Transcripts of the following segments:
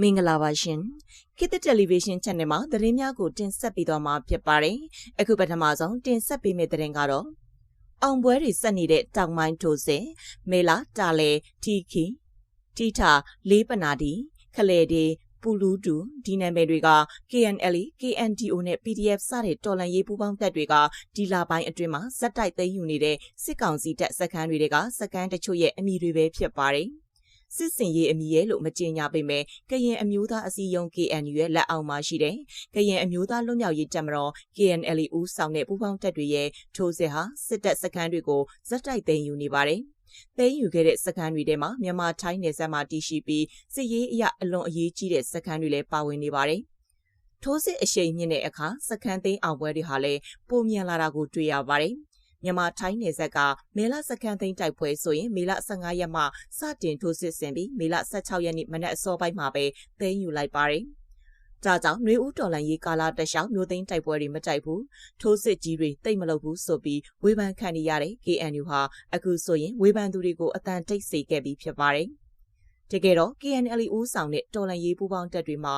မင်္ဂလာပါရှင်ခေတ်သစ်တယ်လီဗီရှင်း channel မှာသတင်းများကိုတင်ဆက်ပေးသွားမှာဖြစ်ပါတယ်အခုပထမဆုံးတင်ဆက်ပေးမယ့်သတင်းကတော့အောင်ပွဲတွေဆက်နေတဲ့တောင်မိုင်းထိုးစင်မေလာတာလေတီခီတီတာလေးပနာဒီခလေဒီပူလူတူဒီနာမည်တွေက KNL KNDO နဲ့ PDF စတဲ့တော်လန်ရေးပူးပေါင်းတပ်တွေကဒီလာပိုင်းအတွင်းမှာဇက်တိုက်သိမ်းယူနေတဲ့စစ်ကောင်စီတပ်စခန်းတွေကစခန်းတချို့ရဲ့အမည်တွေပဲဖြစ်ပါတယ်။ စစ်စင်ရေးအမည်ရဲ့လို့မကြေညာပေမဲ့ကရင်အမျိုးသားအစည်းအရုံး KNU ရဲ့လက်အောက်မှာရှိတဲ့ကရင်အမျိုးသားလွတ်မြောက်ရေးတပ်မတော် KNL ဦးဆောင်တဲ့ပူးပေါင်းတပ်တွေရဲ့ထိုးစစ်ဟာစစ်တပ်စခန်းတွေကိုဇက်တိုက်သိမ်းယူနေပါတယ်။သိမ်းယူခဲ့တဲ့စခန်းတွေထဲမှာမြန်မာထိုင်းနယ်စပ်မှာတည်ရှိပြီးစစ်ရေးအရအလွန်အရေးကြီးတဲ့စခန်းတွေလည်းပါဝင်နေပါတယ်။ထိုးစစ်အရှိန်မြင့်တဲ့အခါစခန်းသိမ်းအောင်ပွဲတွေဟာလည်းပုံမြန်လာတာကိုတွေ့ရပါတယ်။ မြန်မာထိုင်းနယ်စပ်ကမေလစကန်သိန်းတိုက်ပွဲဆိုရင်မေလ15ရက်မှစတင်ထိုးစစ်ဆင်ပြီးမေလ16ရက်နေ့မနက်အစောပိုင်းမှာပဲသိမ်းယူလိုက်ပါတယ်။ဒါကြောင့်နှွေဦးတော်လန်ရေးကာလတလျှောက်မျိုးသိန်းတိုက်ပွဲတွေမတိုက်ဘူးထိုးစစ်ကြီးတွေတိတ်မလုပ်ဘူးဆိုပြီးဝေဖန်ခံနေရတဲ့ KNU ဟာအခုဆိုရင်ဝေဖန်သူတွေကိုအတန်တိတ်စေခဲ့ပြီးဖြစ်ပါတယ်။တကယ်တော့ KNL ဦးဆောင်တဲ့တော်လန်ရေးပူးပေါင်းတပ်တွေမှာ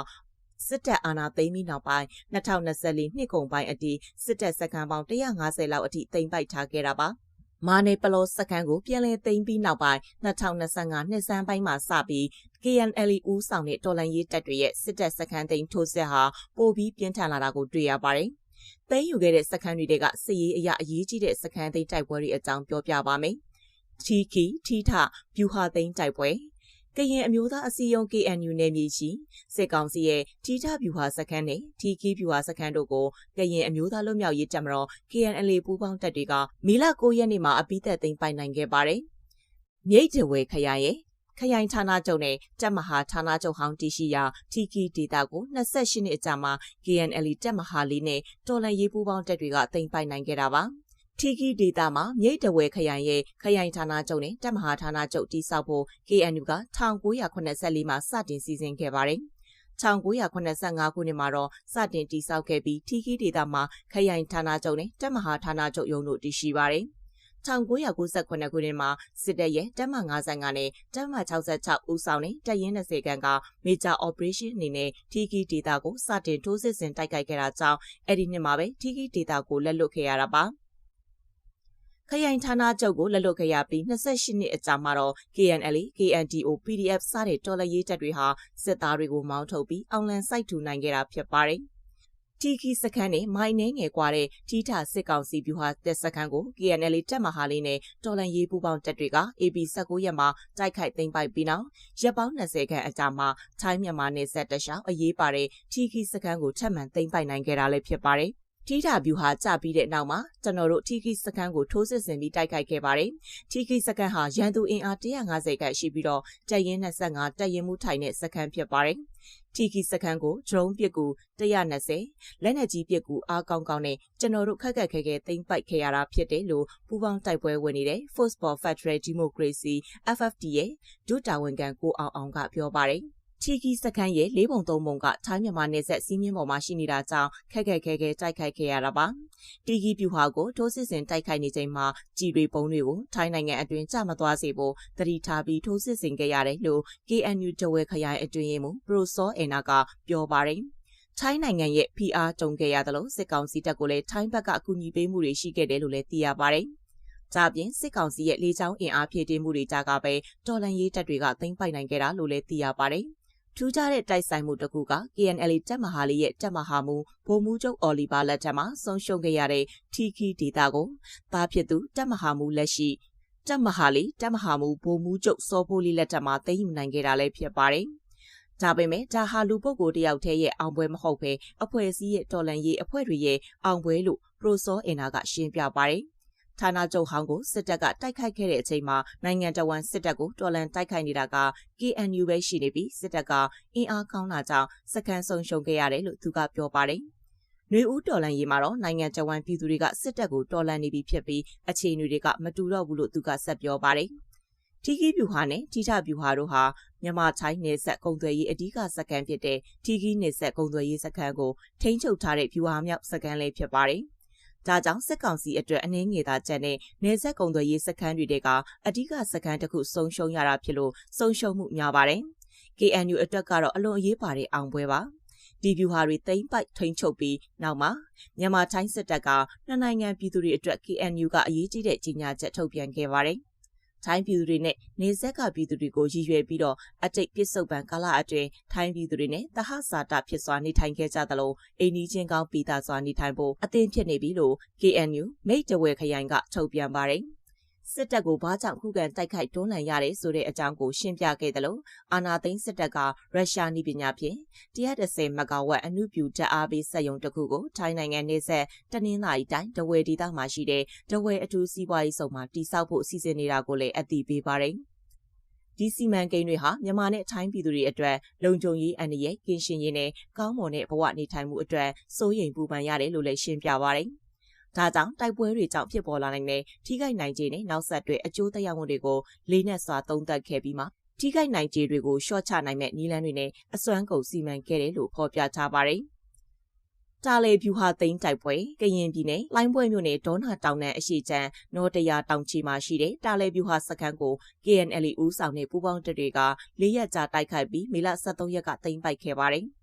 စစ်တပ်အာဏာသိမ်းပြီးနောက်ပိုင်း2024နှစ်ကုန်ပိုင်းအထိစစ်တပ်စခန်းပေါင်း150လောက်အထိသိမ်းပိုက်ထားခဲ့တာပါ။မာနေပလောစခန်းကိုပြန်လည်သိမ်းပြီးနောက်ပိုင်း2025နှစ်စန်းပိုင်းမှာစပြီး KNL ဦးဆောင်တဲ့တော်လန်ရေးတပ်တွေရဲ့စစ်တပ်စခန်းသိမ်းထိုးစစ်ဟာပိုပြီးပြင်းထန်လာတာကိုတွေ့ရပါတယ်။သိမ်းယူခဲ့တဲ့စခန်းတွေကစစ်ရေးအရာအရေးကြီးတဲ့စခန်းသိမ်းတိုက်ပွဲတွေအကြောင်းပြောပြပါမယ်။ထီခီထီထဗျူဟာသိမ်းတိုက်ပွဲ ကရင်အမျိုးသားအစည်းအရုံး KNU နယ်မြေရှိစစ်ကောင်စီရဲ့ထိထဗျူဟာစခန်းနဲ့ထီခီဗျူဟာစခန်းတို့ကိုကရင်အမျိုးသားလွတ်မြောက်ရေးတပ်မတော် KNL ပူးပေါင်းတပ်တွေကမီလ9ရက်နေ့မှာအပိသက်သိမ်းပိုင်နိုင်ခဲ့ပါတယ်။မြိတ်တဝဲခရိုင်ရဲ့ခရိုင်ဌာနချုပ်နဲ့တပ်မဟာဌာနချုပ်ဟောင်းတရှိရာထီကီဒေတာကို28နှစ်အကြာမှာ KNL တပ်မဟာလေးနဲ့တော်လန်ရေးပူးပေါင်းတပ်တွေကတင်ပိုင်နိုင်ခဲ့တာပါ။ ထီကီဒေတာမှာမြိတ်တဝဲခရိုင်ရဲ့ခရိုင်ဌာနချုပ်နဲ့တပ်မဟာဌာနချုပ်တည်ဆောက်ဖို့ KNU က1984မှာစတင်စီစဉ်ခဲ့ပါတယ်။1985ခုနှစ်မှာတော့စတင်တည်ဆောက်ခဲ့ပြီးထီကီဒေတာမှာခရိုင်ဌာနချုပ်နဲ့တပ်မဟာဌာနချုပ်ရုံးတို့တည်ရှိပါတယ်။1998ခုနှစ်မှာစစ်တပ်ရဲ့တပ်မ55နဲ့တပ်မ66ဦးဆောင်တဲ့တပ်ရင်း20ခန်းက Major Operation အနေနဲ့ TK Data ကိုစတင်ထိုးစစ်ဆင်တိုက်ခိုက်ခဲ့တာကြောင့်အဲ့ဒီနှစ်မှာပဲ TK Data ကိုလက်လွတ်ခဲ့ရတာပါ ခရိုင်ဌာနချုပ်ကိုလက်လွတ်ခဲ့ရပြီး28နှစ်အကြာမှာတော့ KNL, KNDO, PDF စတဲ့တော်လှန်ရေးတပ်တွေဟာစစ်သားတွေကိုမောင်းထုတ်ပြီးအောင်လံစိုက်ထူနိုင်ခဲ့တာဖြစ်ပါတယ်။တီကီစခန်းနဲ့မိုင်းနှဲငယ်ကွာတဲ့ထီးထစစ်ကောင်စီဗျူဟာတပ်စခန်းကို KNL တပ်မဟာလေးနဲ့တော်လန်ရေးပူးပေါင်းတပ်တွေက AB 19ရက်မှာတိုက်ခိုက်သိမ်းပိုက်ပြီးနောက်ရပ်ပေါင်း20ခန့်အကြာမှာထိုင်းမြန်မာနယ်စပ်တလျှောက်အရေးပါတဲ့ထီကီစခန်းကိုထပ်မံသိမ်းပိုက်နိုင်ခဲ့တာလည်းဖြစ်ပါတယ် ထီတာဗျူဟာကြပြီးတဲ့နောက်မှာကျွန်တော်တို့ထီကီစကန်ကိုထိုးစစ်ဆင်ပြီးတိုက်ခိုက်ခဲ့ပါတယ်။ထီကီစကန်ဟာရန်သူအင်အား150ခန့်ရှိပြီးတော့တပ်ရင်း25တပ်ရင်းမှုထိုင်တဲ့စကန်ဖြစ်ပါတယ်။ထီကီစကန်ကို drone ပစ်ကူ120လက်နက်ကြီးပစ်ကူအားကောင်းကောင်းနဲ့ကျွန်တော်တို့ခက်ခက်ခဲခဲသိမ်းပိုက်ခဲ့ရတာဖြစ်တယ်လို့ပူပေါင်းတိုက်ပွဲဝင်နေတဲ့ Force for Federal Democracy FFD ရဲ့ဒုတာဝန်ခံကိုအောင်အောင်ကပြောပါတယ်။ ချီကီစခန်းရဲ့လေးပုံသုံးပုံကထိုင်းမြန်မာနယ်စပ်စီးမြင့်ပေါ်မှာရှိနေတာကြောင့်ခက်ခက်ခဲခဲတိုက်ခိုက်ခဲ့ရတာပါ။တီကီပြူဟာကိုထိုးစစ်ဆင်တိုက်ခိုက်နေချိန်မှာကြည်တွေပုံတွေကိုထိုင်းနိုင်ငံအတွင်းကြမသွားစေဖို့တတိထားပြီးထိုးစစ်ဆင်ခဲ့ရတယ်လို့ KNU တဝဲခရိုင်အတွင်းရေးမှူးပရိုစောအင်နာကပြောပါတယ်။ထိုင်းနိုင်ငံရဲ့ PR တုံခဲ့ရသလိုစစ်ကောင်စီတပ်ကိုလည်းထိုင်းဘက်ကအကူအညီပေးမှုတွေရှိခဲ့တယ်လို့လည်းသိရပါတယ်။ဒါပြင်စစ်ကောင်စီရဲ့လေကြောင်းအင်အားဖြည့်တင်းမှုတွေကြားကပဲတော်လန်ရေးတပ်တွေကသိမ်းပိုက်နိုင်ခဲ့တာလို့လည်းသိရပါတယ်။ ထူးခြားတဲ့တိုက်ဆိုင်မှုတစ်ခုက KNL တပ်မဟာလေးရဲ့တပ်မဟာမူဗိုလ်မှူးချုပ်အော်လီဗာလက်ထက်မှာဆုံးရှုံးခဲ့ရတဲ့ထီခီဒေတာကိုသားဖြစ်သူတပ်မဟာမူလက်ရှိတပ်မဟာလေးတပ်မဟာမူဗိုလ်မှူးချုပ်စောဖိုးလေးလက်ထက်မှာသိမ်းယူနိုင်ခဲ့တာလည်းဖြစ်ပါတယ်။ဒါပေမဲ့ဒါဟာလူပုဂ္ဂိုလ်တယောက်တည်းရဲ့အောင်ပွဲမဟုတ်ဘဲအဖွဲ့အစည်းရဲ့တော်လန်ရေးအဖွဲ့တွေရဲ့အောင်ပွဲလို့ပရိုစောအင်နာကရှင်းပြပါတယ်။ ဌာနချုပ်ဟောင်းကိုစစ်တပ်ကတိုက်ခိုက်ခဲ့တဲ့အချိန်မှာနိုင်ငံတော်ဝန်စစ်တပ်ကိုတော်လန်တိုက်ခိုက်နေတာက KNU ပဲရှိနေပြီးစစ်တပ်ကအင်အားကောင်းတာကြောင့်စကန်ဆုံးရှုံးခဲ့ရတယ်လို့သူကပြောပါတယ်။နှွေဦးတော်လန်ရေးမှာတော့နိုင်ငံတော်ဝန်ပြည်သူတွေကစစ်တပ်ကိုတော်လန်နေပြီဖြစ်ပြီးအခြေအနေတွေကမတူတော့ဘူးလို့သူကဆက်ပြောပါတယ်။ထီကီဗျူဟာနဲ့ထီထဗျူဟာတို့ဟာမြန်မာချိုင်းနယ်ဆက်ကုံသွယ်ရေးအဓိကစကန်ဖြစ်တဲ့ထီကီနယ်ဆက်ကုံသွယ်ရေးစကန်ကိုထိန်းချုပ်ထားတဲ့ဗျူဟာမြောက်စကန်လေးဖြစ်ပါတယ်။ ဒါကြောင့်စစ်ကောင်စီအတွက်အနှင်းငယ်သာကျန်တဲ့နေဆက်ကုံသွယ်ရေးစခန်းတွေကအဓိကစခန်းတစ်ခုဆုံးရှုံးရတာဖြစ်လို့ဆုံးရှုံးမှုများပါတယ် KNU အတွက်ကတော့အလွန်အရေးပါတဲ့အောင်ပွဲပါဒီဗျူဟာတွေတိမ့်ပိုက်ထိန်ချုပ်ပြီးနောက်မှာမြန်မာတိုင်းစစ်တပ်ကနှစ်နိုင်ငံပြည်သူတွေအတွက် KNU ကအရေးကြီးတဲ့ကြီးညာချက်ထုတ်ပြန်ခဲ့ပါတယ်။ ထိုင်းပြည်သူတွေနဲ့နေဆက်ကပြည်သူတွေကိုရည်ရွယ်ပြီးတော့အတိတ်ပြစ်စုံပံကာလအတွင်းထိုင်းပြည်သူတွေနဲ့တဟစာတဖြစ်စွာနေထိုင်ခဲ့ကြသလိုအိန္ဒိချင်းကောင်းပြည်သားစွာနေထိုင်ဖို့အသင့်ဖြစ်နေပြီလို့ KNU မိတ်တဝဲခရိုင်ကထုတ်ပြန်ပါတယ်။ စစ်တပ်ကိုဘာကြောင့်ခုခံတိုက်ခိုက်တွန်းလှန်ရတယ်ဆိုတဲ့အကြောင်းကိုရှင်းပြခဲ့တယ်လို့အာနာသိန်းစစ်တပ်ကရုရှားနည်းပညာဖြင့်130မဂါဝက်အနုပြူဓာတ်အားပေးစက်ရုံတစ်ခုကိုထိုင်းနိုင်ငံနေဆက်တနင်္လာရီတိုင်းတဝဲဒေသမှာရှိတဲ့တဝဲအထူးစီးပွားရေးဆောင်မှာတိစောက်ဖို့စီစဉ်နေတာကိုလည်းအသိပေးပါတယ်ဒီစီမံကိန်းတွေဟာမြန်မာနဲ့ထိုင်းပြည်သူတွေအတွက်လုံခြုံရေးအန္တရာယ်ကင်းရှင်းရေးနဲ့ကောင်းမွန်တဲ့ဘဝနေထိုင်မှုအတွက်စိုးရိမ်ပူပန်ရတယ်လို့လည်းရှင်းပြပါရတယ်။ ဒါကြောင့်တိုက်ပွဲတွေကြောင့်ဖြစ်ပေါ်လာနိုင်တဲ့ထိခိုက်နိုင်ခြေနဲ့နောက်ဆက်တွဲအကျိုးသက်ရောက်မှုတွေကိုလေးနက်စွာသုံးသပ်ခဲ့ပြီးမှထိခိုက်နိုင်ခြေတွေကိုရှော့ချနိုင်မဲ့နည်းလမ်းတွေနဲ့အစွမ်းကုန်စီမံခဲ့တယ်လို့ဖော်ပြထားပါတယ်။တာလေဖြူဟာသိန်းတိုက်ပွဲကရင်ပြည်နယ်လိုင်းပွဲမြို့နယ်ဒေါနာတောင်နယ်အရှိချမ်းနော်တရာတောင်ချီမှာရှိတဲ့တာလေဖြူဟာစခန်းကို KNL ဦးဆောင်တဲ့ပူးပေါင်းတပ်တွေက၄ရက်ကြာတိုက်ခိုက်ပြီးမေလ23ရက်ကသိမ်းပိုက်ခဲ့ပါတယ်။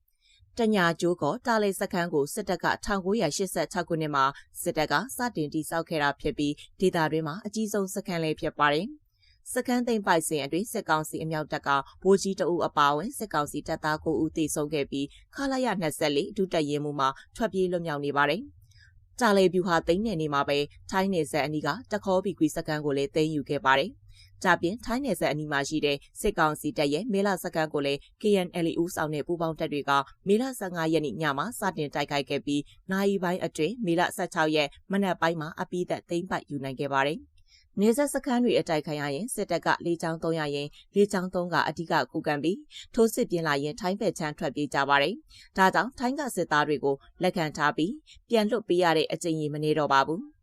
တညာကျိုးကတာလေစခန်းကိုစစ်တပ်က1986ခုနှစ်မှာစစ်တပ်ကစတင်တည်ဆောက်ခဲ့တာဖြစ်ပြီးဒေသတွင်းမှာအကြီးဆုံးစခန်းလည်းဖြစ်ပါတယ်။စခန်းသိမ်းပိုက်စဉ်အတွင်းစစ်ကောင်စီအမြောက်တပ်ကဗိုလ်ကြီးတအုပ်အပါအဝင်စစ်ကောင်စီတပ်သား9ဦးသေဆုံးခဲ့ပြီးခလာရ24အထူးတပ်ရင်းမှုမှာထွက်ပြေးလွတ်မြောက်နေပါတယ်။တာလေဗျူဟာသိမ်းနေနေမှာပဲထိုင်းနယ်စပ်အနီးကတခေါ်ဘီကွီစကန်ကိုလည်းသိမ်းယူခဲ့ပါတယ်။။ ဒါပြင်ထိုင်းနယ်စပ်အနီးမှာရှိတဲ့စစ်ကောင်စီတပ်ရဲ့မေလစကန်ကိုလည်း KNL ဦးဆောင်တဲ့ပူးပေါင်းတပ်တွေကမေလ15ရက်နေ့ညမှာစတင်တိုက်ခိုက်ခဲ့ပြီးနိုင်ပိုင်းအတွင်းမေလ16ရက်မနက်ပိုင်းမှာအပိသက်သိမ်းပိုက်ယူနိုင်ခဲ့ပါတယ်။နေဆက်စခန်းတွေအတိုက်ခံရရင်စစ်တပ်ကလေကြောင်း300ရင်လေကြောင်း3ကအဓိကကူကံပြီးထိုးစစ်ပြင်လာရင်ထိုင်းဘက်ချမ်းထွက်ပြေးကြပါတယ်။ဒါကြောင့်ထိုင်းကစစ်သားတွေကိုလက်ခံထားပြီးပြန်လွတ်ပေးရတဲ့အကြိမ်ကြီးမနေတော့ပါဘူး။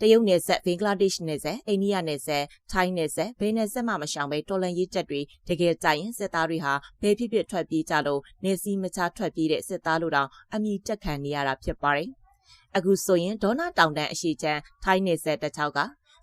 တရုတ်နယ်စပ်ဘင်္ဂလားဒေ့ရှ်နယ်စပ်အိန္ဒိယနယ်စပ်ထိုင်းနယ်စပ်ဘယ်နယ်စပ်မှမရှောင်ပဲတော်လန်ရေးတပ်တွေတကယ်ကြရင်စစ်သားတွေဟာဘယ်ဖြစ်ဖြစ်ထွက်ပြေးကြလို့နေစည်းမချထွက်ပြေးတဲ့စစ်သားတို့တောင်အမိတက်ခံနေရတာဖြစ်ပါတယ်။အခုဆိုရင်ဒေါနာတောင်တန်းအရှိချမ်းထိုင်းနယ်စပ်တချောက်က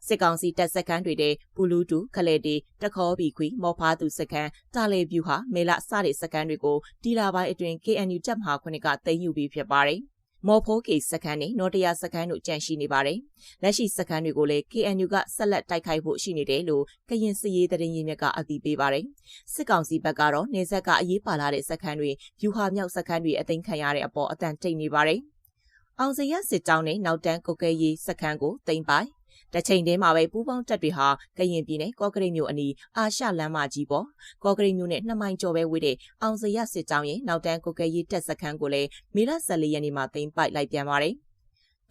စစ်ကောင်စီတပ်စခန်းတွေတဲ့ပူလူတူခလေတီတခေါ်ဘီခွီမော်ဖားသူစခန်းတာလေဗျူဟာမေလစတဲ့စခန်းတွေကိုတီလာပိုင်းအတွင်း KNU တပ်မဟာခုနှစ်ကသိမ်းယူပြီးဖြစ်ပါတယ်။ မော်ဖိုးကေစခန်းနဲ့နော်တရာစခန်းတို့ကြန့်ရှိနေပါတယ်။လက်ရှိစခန်းတွေကိုလည်း KNU ကဆက်လက်တိုက်ခိုက်ဖို့ရှိနေတယ်လို့ကရင်စစ်ရေးတရင်ရင်းမြစ်ကအသိပေးပါတယ်။စစ်ကောင်စီဘက်ကတော့နေဆက်ကအရေးပါလာတဲ့စခန်းတွေယူဟာမြောက်စခန်းတွေအသိမ်းခံရတဲ့အပေါ်အတန်တိတ်နေပါတယ်။အောင်စရစစ်တောင်းနဲ့နောက်တန်းကုတ်ကဲရေးစခန်းကိုသိမ်းပိုက် တစ်ချိန်တည်းမှာပဲပူးပေါင်းတပ်တွေဟာကရင်ပြည်နယ်ကော့ကရိတ်မြို့အနီးအာရှလမ်းမကြီးပေါ်ကော့ကရိတ်မြို့နဲ့နှစ်မိုင်ကျော်ပဲဝေးတဲ့အောင်စရစစ်ကြောင်းရဲ့နောက်တန်းကိုကဲရေးတပ်စခန်းကိုလည်းမေလ14ရက်နေ့မှာသိမ်းပိုက်လိုက်ပြန်ပါတယ်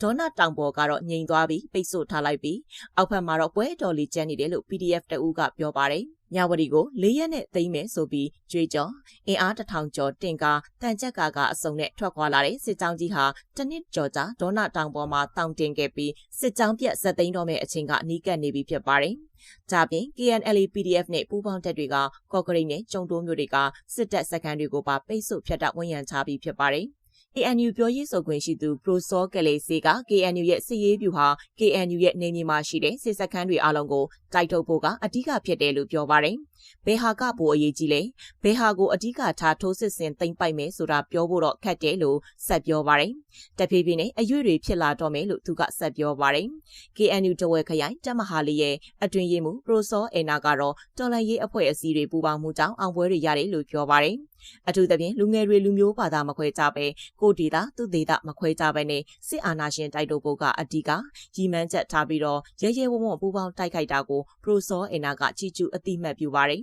ဒေါနာတောင်ပေါ်ကတော့ငြိမ်သွားပြီးပိတ်ဆို့ထားလိုက်ပြီးအောက်ဖက်မှာတော့ပွဲတော်လေးကျန်းနေတယ်လို့ PDF တအူးကပြောပါတယ် မြဝတီကို၄ရက်နဲ့သိမ်းမယ်ဆိုပြီးကြွေးကြော်အင်အားတထောင်ကျော်တင်ကာတန်ကြက်ကာကအစုံနဲ့ထွက်ခွာလာတဲ့စစ်ကြောင်းကြီးဟာတနစ်ကျော်ကြာဒေါနာတောင်ပေါ်မှာတောင်တင်ခဲ့ပြီးစစ်ကြောင်းပြက်ဇက်သိမ်းတော့မဲ့အချိန်ကနီးကပ်နေပြီဖြစ်ပါတယ်။ဒါပြင် KNL PDF နဲ့ပူးပေါင်းတပ်တွေကကော့ကရိတ်နဲ့ကျုံတိုးမျိုးတွေကစစ်တပ်စခန်းတွေကိုပါပိတ်ဆို့ဖျက်တောက်ဝန်ရံချပြီးဖြစ်ပါတယ်။ KNU ပြောရေးဆိုခွင့်ရှိသူပရိုစောကလေးစေက KNU ရဲ့စစ်ရေးဗျူဟာ KNU ရဲ့နေမြေမှာရှိတဲ့စစ်စခန်းတွေအလုံးကိုတိုက်ထုတ်ဖို့ကအဓိကဖြစ်တယ်လို့ပြောပါတယ်။ဘယ်ဟာကပိုအရေးကြီးလဲ။ဘယ်ဟာကိုအဓိကထားထိုးစစ်ဆင်သိမ့်ပိုက်မယ်ဆိုတာပြောဖို့တော့ခက်တယ်လို့ဆက်ပြောပါတယ်။တဖြည်းဖြည်းနဲ့အရွေတွေဖြစ်လာတော့မယ်လို့သူကဆက်ပြောပါတယ်။ KNU တဝဲခရိုင်တပ်မဟာလေးရဲ့အတွင်ရေးမှုပရိုစောအေနာကတော့တော်လန်ရေးအဖွဲ့အစည်းတွေပူးပေါင်းမှုကြောင့်အောင်ပွဲတွေရတယ်လို့ပြောပါတယ်။ အထူးသဖြင့်လူငယ်တွေလူမျိုးဘာသာမခွဲကြပဲကိုဒေတာသူဒေတာမခွဲကြပဲနဲ့စစ်အာဏာရှင်တိုက်တို့ဘုတ်ကအဓိကရီမန်းချက်ထားပြီးတော့ရဲရဲဝံ့ဝံ့ပူပေါင်းတိုက်ခိုက်တာကိုပရိုစောအင်နာကကြီးကျူးအတိမတ်ပြုပါတယ်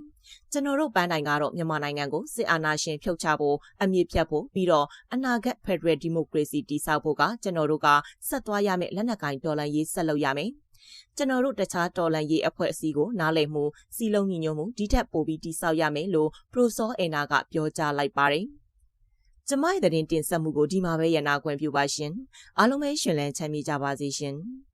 ကျွန်တော်တို့ပန်းတိုင်ကတော့မြန်မာနိုင်ငံကိုစစ်အာဏာရှင်ဖြုတ်ချဖို့အမြင့်ဖြတ်ဖို့ပြီးတော့အနာဂတ် Federal Democracy တည်ဆောက်ဖို့ကကျွန်တော်တို့ကဆက်သွားရမယ့်လက်နက်ကင်ဒေါ်လာရေးဆက်လုပ်ရမယ် ကျွန်တော်တို့တခြားတော်လန်ရေးအဖွဲ့အစည်းကိုနားလည်မှုစီလုံးညီညွတ်မှုဒီထက်ပိုပြီးတိစောက်ရမယ်လို့ပရိုစောအင်နာကပြောကြားလိုက်ပါတယ်။ကျမရဲ့တင်ဆက်မှုကိုဒီမှာပဲရနာခွင့်ပြုပါရှင်။အားလုံးပဲရှင်လန်းချမ်းမြေ့ကြပါစေရှင်။